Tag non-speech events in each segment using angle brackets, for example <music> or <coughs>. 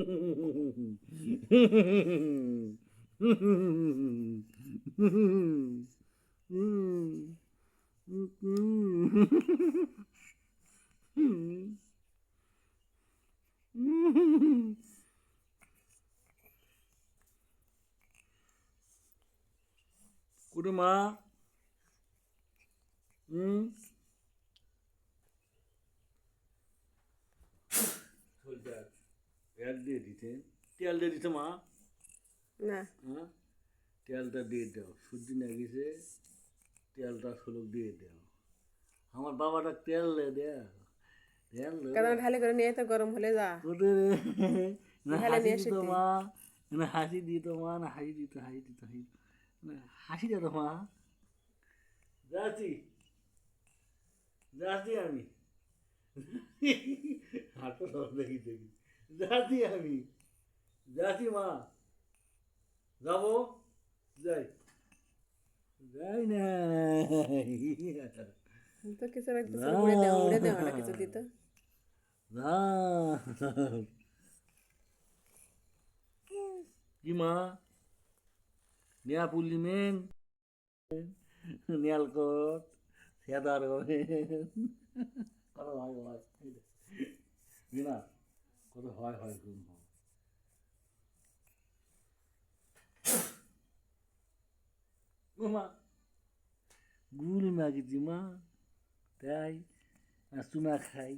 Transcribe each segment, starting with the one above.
<laughs> 車？うん？দিয়ে দিতে। তেল দিয়ে দিতে মা। না। হ্যাঁ? তেলটা দিয়ে দাও। সূর্যি না গেছে তেলটা সুলুক দিয়ে দাও। আমার বাবাটা তেল দে দেও তেল কারণ ঢালে করে নিয়ে তো গরম হলে যা। না হাসি দিত মা। না হাসি দিত মা। না হাসি দিত হাসি দিত হাসি না হাসি দিত মা। যাচ্ছি। যাচ্ছি আমি। হাঁটো দেখি দেখি। যাচ্ছি আমি। যাচ্ছি মা। যাব? যাই। যাই না। তো কিছু একটু উড়ে দেওয়া উড়ে দেওয়া না কিছু দিত? না। কি মা? নেয়া পুলি মেন। নেয়ালকট সেদার কত হয় হয় না কত হয় হয় গুণ হয় মা গুল মাগিছি মা তাই আর চুনা খাই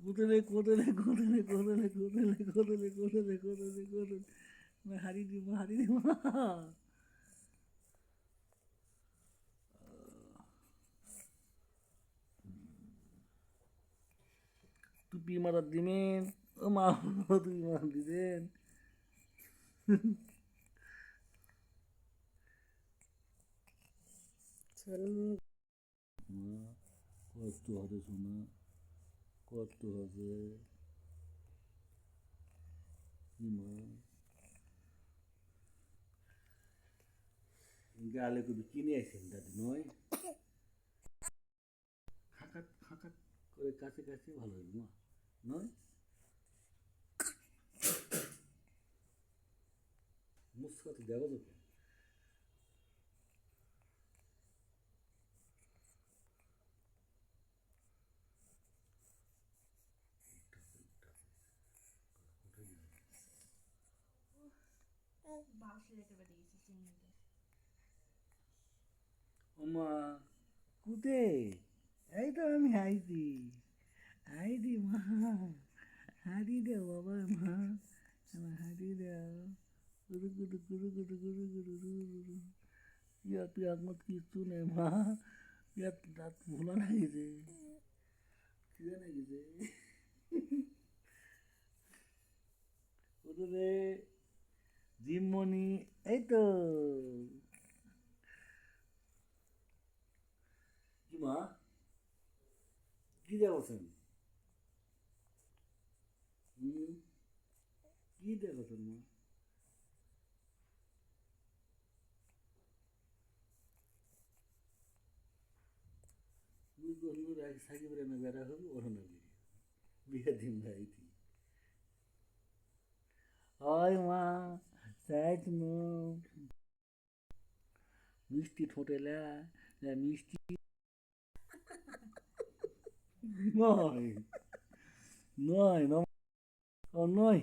কোদলে কোদলে কোদলে কোদলে কোদলে কোদলে কোদলে কোদলে কোদলে না হারি দিব হারি দিব টুপি মারার দিবেন। ও মা টুপি মারার দিবেন কত হবে শোনা কত হবে। গালে কবি কিনে আইসেন দাদি নয়? <coughs> খাকাত খাকাত করে কাছে কাছে ভালো হবে মা। নয় মুসকাতে ওমা কুতে এই তো আমি আইছি আইছি মা হাঁড়ি দাও বাবা মা আমার হাঁড়ি দাও গুরু গুরু গুরু গুরু গুরু গুরু গুরু গুরু ইয়াত ইয়াত মত কিছু নেই মা ইয়াত দাঁত ভোলা লাগিছে কিবা লাগিছে ওদের জিমনি এই তো কি মা কি হুম কি দেখো তোর মা গরিবের আগে সাকিবের না বেড়া হবে অরণগিরি বিয়া দিন ভাই তুই হয় মা মিষ্টি ঠোঁটে মিষ্টি নয় নয় নয়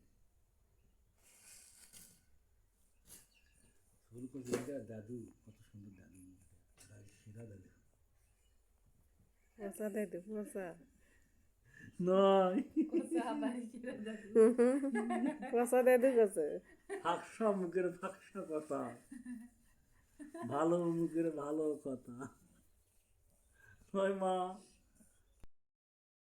এটা দাদু কত সুন্দর দাদু। দাদু সেরা দাদু। মশা মশা। নয়। তো গেছে ফাঁকসা মুখের ফাঁকসা কথা। ভালো মুখের ভালো কথা। ওই মা।